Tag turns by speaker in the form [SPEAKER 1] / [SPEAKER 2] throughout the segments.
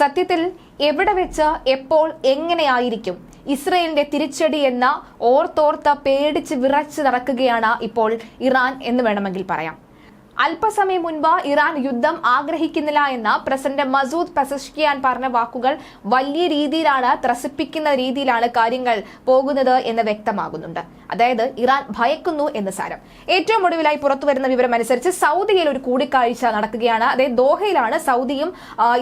[SPEAKER 1] സത്യത്തിൽ എവിടെ വെച്ച് എപ്പോൾ എങ്ങനെയായിരിക്കും ഇസ്രയേലിന്റെ തിരിച്ചടി എന്ന ഓർത്തോർത്ത പേടിച്ച് വിറച്ച് നടക്കുകയാണ് ഇപ്പോൾ ഇറാൻ എന്ന് വേണമെങ്കിൽ പറയാം. അല്പസമയം മുൻപ് ഇറാൻ യുദ്ധം ആഗ്രഹിക്കുന്നില്ല എന്ന പ്രസിഡന്റ് മസൂദ് പെസഷ്കിയാൻ പറഞ്ഞ വാക്കുകൾ വലിയ രീതിയിലാണ് ത്രസിപ്പിക്കുന്ന രീതിയിലാണ് കാര്യങ്ങൾ പോകുന്നത് എന്ന് വ്യക്തമാകുന്നുണ്ട്. അതായത് ഇറാൻ ഭയക്കുന്നു എന്ന് സാരം. ഏറ്റവും ഒടുവിലായി പുറത്തുവരുന്ന വിവരം അനുസരിച്ച് സൗദിയിൽ ഒരു കൂടിക്കാഴ്ച നടക്കുകയാണ്. അതായത് ദോഹയിലാണ് സൗദിയും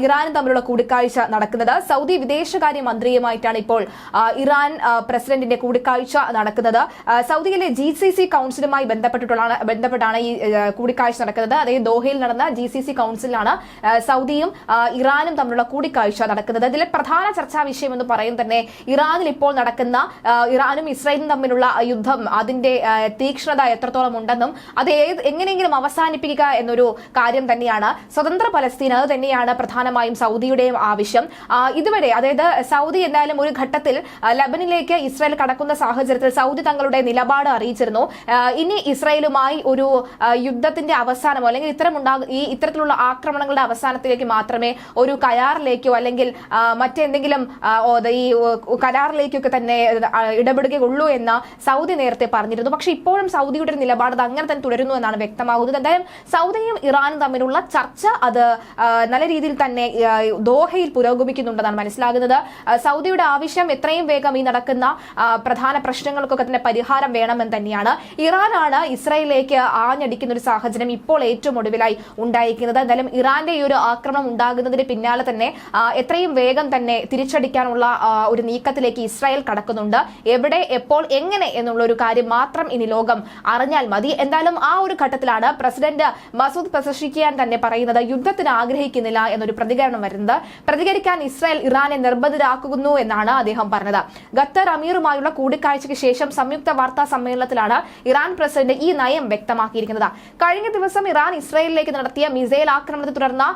[SPEAKER 1] ഇറാനും തമ്മിലുള്ള കൂടിക്കാഴ്ച നടക്കുന്നത്. സൗദി വിദേശകാര്യ മന്ത്രിയുമായിട്ടാണ് ഇപ്പോൾ ഇറാൻ പ്രസിഡന്റിന്റെ കൂടിക്കാഴ്ച നടക്കുന്നത്. സൗദിയിലെ ജി സി സി കൗൺസിലുമായി ബന്ധപ്പെട്ടിട്ടുള്ള ബന്ധപ്പെട്ടാണ് ഈ കൂടിക്കാഴ്ച നടക്കുന്നത്. അതായത് ദോഹയിൽ നടന്ന ജി സി സി കൗൺസിലാണ് സൗദിയും ഇറാനും തമ്മിലുള്ള കൂടിക്കാഴ്ച നടക്കുന്നത്. ഇതിലെ പ്രധാന ചർച്ചാ വിഷയം എന്ന് പറയും തന്നെ ഇറാനിൽ ഇപ്പോൾ നടക്കുന്ന ഇറാനും ഇസ്രായേലും തമ്മിലുള്ള യുദ്ധം അതിന്റെ തീക്ഷ്ണത എത്രത്തോളം ഉണ്ടെന്നും അത് ഏത് എങ്ങനെയെങ്കിലും അവസാനിപ്പിക്കുക എന്നൊരു കാര്യം തന്നെയാണ്. സ്വതന്ത്ര പലസ്തീൻ അത് തന്നെയാണ് പ്രധാനമായും സൗദിയുടെയും ആവശ്യം. ഇതുവരെ അതായത് സൗദി എന്തായാലും ഒരു ഘട്ടത്തിൽ ലബനിലേക്ക് ഇസ്രായേൽ കടക്കുന്ന സാഹചര്യത്തിൽ സൗദി തങ്ങളുടെ നിലപാട് അറിയിച്ചിരുന്നു. ഇനി ഇസ്രായേലുമായി ഒരു യുദ്ധത്തിന്റെ യുദ്ധത്തിന്റെ അവസാനമോ അല്ലെങ്കിൽ ഇത്തരം ഈ ഇത്തരത്തിലുള്ള ആക്രമണങ്ങളുടെ അവസാനത്തിലേക്ക് മാത്രമേ ഒരു കരാറിലേക്കോ അല്ലെങ്കിൽ മറ്റെന്തെങ്കിലും ഈ കരാറിലേക്കൊക്കെ തന്നെ ഇടപെടുകയുള്ളൂ എന്ന് സൗദി നേരത്തെ പറഞ്ഞിരുന്നു. പക്ഷെ ഇപ്പോഴും സൗദിയുടെ ഒരു നിലപാട് അങ്ങനെ തന്നെ തുടരുന്നു എന്നാണ് വ്യക്തമാകുന്നത്. എന്തായാലും സൗദിയും ഇറാനും തമ്മിലുള്ള ചർച്ച അത് നല്ല രീതിയിൽ തന്നെ ദോഹയിൽ പുരോഗമിക്കുന്നുണ്ടെന്നാണ് മനസ്സിലാകുന്നത്. സൗദിയുടെ ആവശ്യം എത്രയും വേഗം ഈ നടക്കുന്ന പ്രധാന പ്രശ്നങ്ങൾക്കൊക്കെ തന്നെ പരിഹാരം വേണമെന്ന് തന്നെയാണ്. ഇറാനാണ് ഇസ്രയേലിലേക്ക് ആഞ്ഞടിക്കുന്ന ഒരു സാഹചര്യം ഇപ്പോൾ ഏറ്റവും ഒടുവിലായി ഉണ്ടായിരിക്കുന്നത്. എന്തായാലും ഇറാന്റെ ഈ ഒരു ആക്രമണം ഉണ്ടാകുന്നതിന് പിന്നാലെ തന്നെ എത്രയും വേഗം തന്നെ തിരിച്ചടിക്കാനുള്ള ഒരു നീക്കത്തിലേക്ക് ഇസ്രായേൽ കടക്കുന്നുണ്ട്. എവിടെ എപ്പോൾ എങ്ങനെ എന്നുള്ള ഒരു കാര്യം മാത്രം ഇനി ലോകം അറിഞ്ഞാൽ മതി. എന്തായാലും ആ ഒരു ഘട്ടത്തിലാണ് പ്രസിഡന്റ് മസൂദ് പെസഷിക്കിയാൻ തന്നെ പറയുന്നത് യുദ്ധത്തിന് ആഗ്രഹിക്കുന്നില്ല എന്നൊരു പ്രതികരണം വരുന്നത്. പ്രതികരിക്കാൻ ഇസ്രായേൽ ഇറാനെ നിർബന്ധിതരാക്കുന്നു എന്നാണ് അദ്ദേഹം പറഞ്ഞത്. ഖത്തർ അമീറുമായുള്ള കൂടിക്കാഴ്ചയ്ക്ക് ശേഷം സംയുക്ത വാർത്താ സമ്മേളനത്തിലാണ് ഇറാൻ പ്രസിഡന്റ് ഈ നയം വ്യക്തമാക്കിയിരിക്കുന്നത്. കഴിഞ്ഞ ദിവസം ഇറാൻ ഇസ്രായേലിലേക്ക് നടത്തിയ മിസൈൽ ആക്രമണത്തെ തുടർന്ന്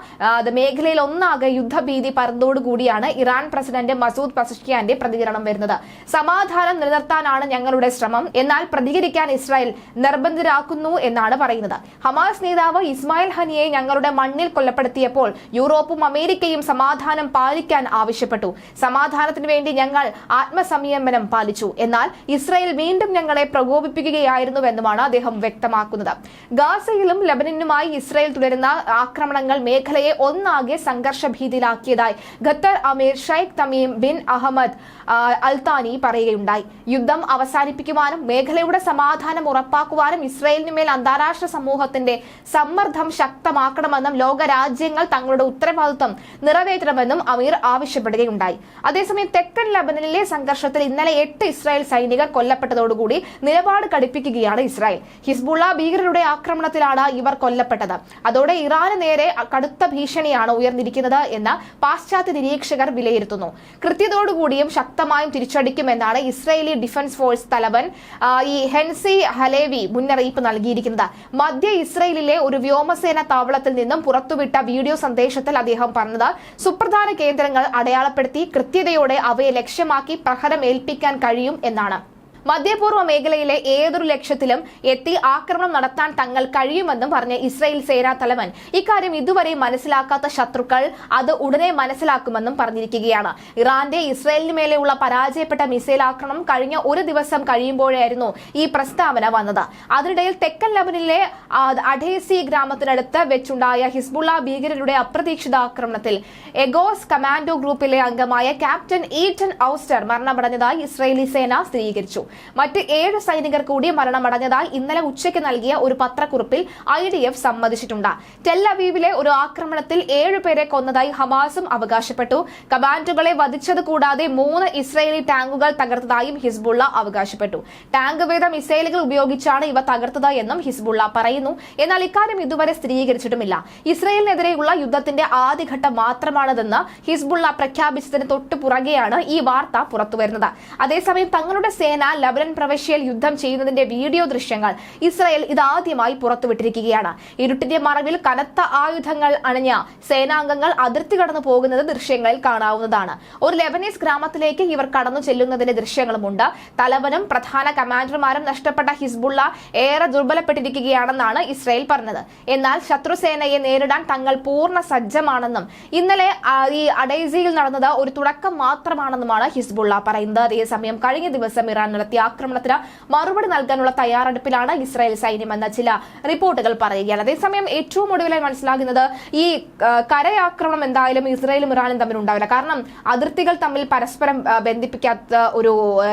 [SPEAKER 1] മേഖലയിൽ ഒന്നാകെ യുദ്ധഭീതി പരന്നതോടുകൂടിയാണ് ഇറാൻ പ്രസിഡന്റ് മസൂദ് പസഷ്കിയാന്റെ പ്രതികരണം വരുന്നത്. സമാധാനം നിലനിർത്താനാണ് ഞങ്ങളുടെ ശ്രമം. എന്നാൽ പ്രതികരിക്കാൻ ഇസ്രായേൽ നിർബന്ധിതരാക്കുന്നു എന്നാണ് പറയുന്നത്. ഹമാസ് നേതാവ് ഇസ്മായിൽ ഹനിയെ ഞങ്ങളുടെ മണ്ണിൽ കൊല്ലപ്പെടുത്തിയപ്പോൾ യൂറോപ്പും അമേരിക്കയും സമാധാനം പാലിക്കാൻ ആവശ്യപ്പെട്ടു. സമാധാനത്തിന് വേണ്ടി ഞങ്ങൾ ആത്മസംയമനം പാലിച്ചു. എന്നാൽ ഇസ്രായേൽ വീണ്ടും ഞങ്ങളെ പ്രകോപിപ്പിക്കുകയായിരുന്നുവെന്നുമാണ് അദ്ദേഹം വ്യക്തമാക്കുന്നത്. ഗാസയിലും ലബനനുമായി ഇസ്രായേൽ തുടരുന്ന ആക്രമണങ്ങൾ മേഖലയെ ഒന്നാകെ സംഘർഷ ഭീതിയിലാക്കിയതായി Qatar Emir Sheikh Tamim bin Ahmad Al Thani പറയുകയുണ്ടായി. യുദ്ധം അവസാനിപ്പിക്കുവാനും മേഖലയുടെ സമാധാനം ഉറപ്പാക്കുവാനും ഇസ്രായേലിന് മേൽ അന്താരാഷ്ട്ര സമൂഹത്തിന്റെ സമ്മർദ്ദം ശക്തമാക്കണമെന്നും ലോകരാജ്യങ്ങൾ തങ്ങളുടെ ഉത്തരവാദിത്വം നിറവേറ്റണമെന്നും അമീർ ആവശ്യപ്പെടുകയുണ്ടായി. അതേസമയം തെക്കൻ ലബനനിലെ സംഘർഷത്തിൽ ഇന്നലെ എട്ട് ഇസ്രായേൽ സൈനികർ കൊല്ലപ്പെട്ടതോടുകൂടി നിലപാട് കടുപ്പിക്കുകയാണ് ഇസ്രായേൽ. ഹിസ്ബുള്ള ഭീകരരുടെ ആക്രമണത്തിലാണ് ഇവർ കൊല്ലപ്പെട്ടത്. അതോടെ ഇറാന് നേരെ കടുത്ത ഭീഷണിയാണ് ഉയർന്നിരിക്കുന്നത് എന്ന് പാശ്ചാത്യ നിരീക്ഷകർ വിലയിരുത്തുന്നു. കൃത്യതയോടുകൂടിയും ശക്തമായും തിരിച്ചടിക്കുമെന്നാണ് ഇസ്രയേലി ഡിഫൻസ് ഫോഴ്സ് തലവൻ ഈ ഹെൻസി ഹലേവി മുന്നറിയിപ്പ് നൽകിയിരിക്കുന്നത്. മധ്യ ഇസ്രയേലിലെ ഒരു വ്യോമസേന താവളത്തിൽ നിന്നും പുറത്തുവിട്ട വീഡിയോ സന്ദേശത്തിൽ അദ്ദേഹം പറഞ്ഞത് സുപ്രധാന കേന്ദ്രങ്ങൾ അടയാളപ്പെടുത്തി കൃത്യതയോടെ അവയെ ലക്ഷ്യമാക്കി പ്രഹരം ഏൽപ്പിക്കാൻ കഴിയും എന്നാണ്. മധ്യപൂർവ മേഖലയിലെ ഏതൊരു ലക്ഷ്യത്തിലും എത്തി ആക്രമണം നടത്താൻ തങ്ങൾ കഴിയുമെന്നും പറഞ്ഞ ഇസ്രായേൽ സേനാ തലവൻ. ഇക്കാര്യം ഇതുവരെ മനസ്സിലാക്കാത്ത ശത്രുക്കൾ അത് ഉടനെ മനസ്സിലാക്കുമെന്നും പറഞ്ഞിരിക്കുകയാണ്. ഇറാന്റെ ഇസ്രായേലിന് മേലെയുള്ള പരാജയപ്പെട്ട മിസൈൽ ആക്രമണം കഴിഞ്ഞ ഒരു ദിവസം കഴിയുമ്പോഴായിരുന്നു ഈ പ്രസ്താവന വന്നത്. അതിനിടയിൽ തെക്കൻ ലബനിലെ അഡേസി ഗ്രാമത്തിനടുത്ത് വെച്ചുണ്ടായ ഹിസ്ബുള്ള ഭീകരരുടെ അപ്രതീക്ഷിത ആക്രമണത്തിൽ എഗോസ് കമാൻഡോ ഗ്രൂപ്പിലെ അംഗമായ ക്യാപ്റ്റൻ ഈറ്റൻ ഔസ്റ്റർ മരണമടഞ്ഞതായി ഇസ്രായേലി സേന സ്ഥിരീകരിച്ചു. മറ്റ് ഏഴ് സൈനികർ കൂടി മരണമടഞ്ഞതായി ഇന്നലെ ഉച്ചയ്ക്ക് നൽകിയ ഒരു പത്രക്കുറിപ്പിൽ ഐ ഡി എഫ് സമ്മതിച്ചിട്ടുണ്ട്. ടെല്ലവീവിലെ ഒരു ആക്രമണത്തിൽ ഏഴുപേരെ കൊന്നതായി ഹമാസും അവകാശപ്പെട്ടു. കമാൻഡുകളെ വധിച്ചത് കൂടാതെ മൂന്ന് ഇസ്രയേലി ടാങ്കുകൾ തകർത്തതായും ഹിസ്ബുള്ള അവകാശപ്പെട്ടു. ടാങ്ക് വേദ മിസൈലുകൾ ഉപയോഗിച്ചാണ് ഇവ തകർത്തത് എന്നും ഹിസ്ബുള്ള പറയുന്നു. എന്നാൽ ഇക്കാര്യം ഇതുവരെ സ്ഥിരീകരിച്ചിട്ടുമില്ല. ഇസ്രയേലിനെതിരെയുള്ള യുദ്ധത്തിന്റെ ആദ്യഘട്ടം മാത്രമാണിതെന്ന് ഹിസ്ബുള്ള പ്രഖ്യാപിച്ചതിന് തൊട്ടു പുറകെയാണ് ഈ വാർത്ത പുറത്തുവരുന്നത്. അതേസമയം തങ്ങളുടെ സേന ലബനൻ പ്രവിശ്യയിൽ യുദ്ധം ചെയ്യുന്നതിന്റെ വീഡിയോ ദൃശ്യങ്ങൾ ഇസ്രായേൽ ഇതാദ്യമായി പുറത്തുവിട്ടിരിക്കുകയാണ്. ഇരുട്ടിന്റെ മറവിൽ കനത്ത ആയുധങ്ങൾ അണിഞ്ഞ സേനാംഗങ്ങൾ അതിർത്തി കടന്നു പോകുന്നത് ദൃശ്യങ്ങളിൽ കാണാവുന്നതാണ്. ഒരു ലെബനീസ് ഗ്രാമത്തിലേക്ക് ഇവർ കടന്നു ചെല്ലുന്നതിന്റെ ദൃശ്യങ്ങളുമുണ്ട്. തലവനും പ്രധാന കമാൻഡർമാരും നഷ്ടപ്പെട്ട ഹിസ്ബുള്ള ഏറെ ദുർബലപ്പെട്ടിരിക്കുകയാണെന്നാണ് ഇസ്രായേൽ പറഞ്ഞത്. എന്നാൽ ശത്രുസേനയെ നേരിടാൻ തങ്ങൾ പൂർണ സജ്ജമാണെന്നും ഇന്നലെ ഈ അഡൈസിയിൽ നടന്നത് ഒരു തുടക്കം മാത്രമാണെന്നുമാണ് ഹിസ്ബുള്ള പറയുന്നത്. അതേസമയം കഴിഞ്ഞ ദിവസം ഇറാൻ ആക്രമണത്തിന് മറുപടി നൽകാനുള്ള തയ്യാറെടുപ്പിലാണ് ഇസ്രായേൽ സൈന്യമെന്ന ചില റിപ്പോർട്ടുകൾ പറയുകയാണ്. അതേസമയം ഏറ്റവും ഒടുവിലായി മനസ്സിലാകുന്നത് ഈ കരയാക്രമണം എന്തായാലും ഇസ്രായേലും ഇറാനും തമ്മിൽ ഉണ്ടാവില്ല. കാരണം അതിർത്തികൾ തമ്മിൽ പരസ്പരം ബന്ധിപ്പിക്കാത്ത ഒരു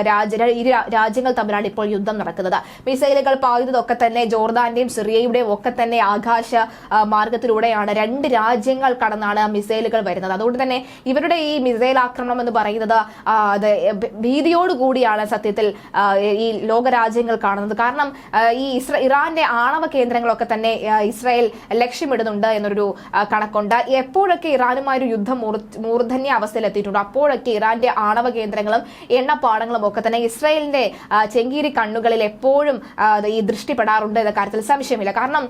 [SPEAKER 1] രാജ്യ ഇരു രാജ്യങ്ങൾ തമ്മിലാണ് ഇപ്പോൾ യുദ്ധം നടക്കുന്നത്. മിസൈലുകൾ പായുന്നതൊക്കെ തന്നെ ജോർദാന്റെയും സിറിയയുടെയും ഒക്കെ തന്നെ ആകാശ മാർഗത്തിലൂടെയാണ് രണ്ട് രാജ്യങ്ങൾ കടന്നാണ് മിസൈലുകൾ വരുന്നത്. അതുകൊണ്ട് തന്നെ ഇവരുടെ ഈ മിസൈൽ ആക്രമണം എന്ന് പറയുന്നത് ഭീതിയോടുകൂടിയാണ് സത്യത്തിൽ ഈ ലോകരാജ്യങ്ങൾ കാണുന്നത്. കാരണം ഈ ഇസ്ര ഇറാന്റെ ആണവ കേന്ദ്രങ്ങളൊക്കെ തന്നെ ഇസ്രായേൽ ലക്ഷ്യമിടുന്നുണ്ട് എന്നൊരു കണക്കുണ്ട്. എപ്പോഴൊക്കെ ഇറാനുമായി ഒരു യുദ്ധം മൂർധന്യ അവസ്ഥയിലെത്തിയിട്ടുണ്ട് അപ്പോഴൊക്കെ ഇറാന്റെ ആണവ കേന്ദ്രങ്ങളും എണ്ണപ്പാടങ്ങളും ഒക്കെ തന്നെ ഇസ്രായേലിന്റെ ചെങ്കീരി കണ്ണുകളിൽ എപ്പോഴും ഈ ദൃഷ്ടിപ്പെടാറുണ്ട് എന്ന കാര്യത്തിൽ സംശയമില്ല. കാരണം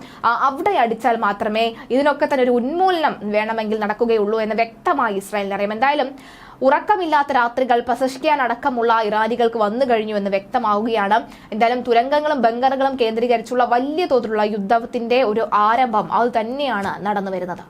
[SPEAKER 1] അവിടെ അടിച്ചാൽ മാത്രമേ ഇതിനൊക്കെ തന്നെ ഒരു ഉന്മൂലനം വേണമെങ്കിൽ നടക്കുകയുള്ളൂ എന്ന് വ്യക്തമായി ഇസ്രായേലിന് അറിയാം. എന്തായാലും ഉറക്കമില്ലാത്ത രാത്രികൾ പ്രശംസിക്കാനടക്കമുള്ള ഇറാനികൾക്ക് വന്നു കഴിഞ്ഞു എന്ന് വ്യക്തമാവുകയാണ്. എന്തായാലും തുരങ്കങ്ങളും ബങ്കറുകളും കേന്ദ്രീകരിച്ചുള്ള വലിയ തോതിലുള്ള യുദ്ധത്തിന്റെ ഒരു ആരംഭം അത് തന്നെയാണ് നടന്നു വരുന്നത്